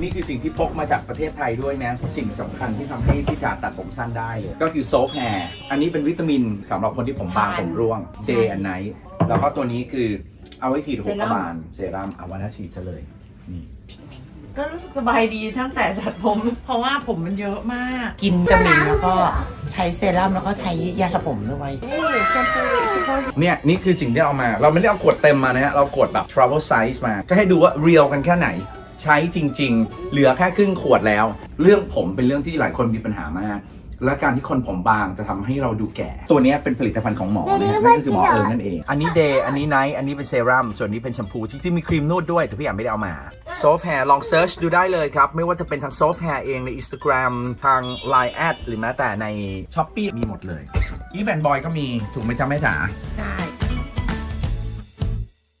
นี่คือสิ่งที่พกมาจากประเทศไทยด้วยนะ สิ่งสำคัญที่ทำให้พี่จ๋าตัดผมสั้นได้เลยก็คือโซฟแฮร์อันนี้เป็นวิตามินสำหรับคนที่ผมบางผมร่วง day and night แล้วก็ตัวนี้คือเอาไว้ฉีดหัวกระบาลเซรั่มเอาวันละฉีดซะเลยนี่ ก็รู้สึกสบายดีตั้งแต่ตัดผม เพราะว่าผมมันเยอะมาก กินวิตามินแล้วก็ใช้เซรั่มแล้วก็ใช้ยาสระผมด้วยเนี่ยนี่คือสิ่งที่เอามา เราไม่ได้เอาขวดเต็มมานะฮะ เราขวดแบบ travel size มา ก็ให้ดูว่าเรียลกันแค่ไหน ใช้จริง ๆ เหลือแค่ครึ่งขวดแล้ว เรื่องผมเป็นเรื่องที่หลายคนมีปัญหามาก และการที่คนผมบางจะทำให้เราดูแก่ ตัวเนี้ยเป็นผลิตภัณฑ์ของหมอนะฮะนั่นก็คือหมอเอิญนั่นเอง อันนี้เดย์อันนี้ไนท์อันนี้เป็นเซรั่มส่วนนี้เป็นแชมพูจริงๆมีครีมนวดด้วย แต่พี่อ่านไม่ได้เอามาโซฟแฮร์ลองเซิร์ชดูได้เลยครับ ไม่ว่าจะเป็นทางโซฟแฮร์เองใน Instagram ทาง Line แอดหรือแม้แต่ใน s h อ p e e มีหมดเลยอีแวนบอยก็มีถูกไหมจ๊ะแม่จ๋าใช่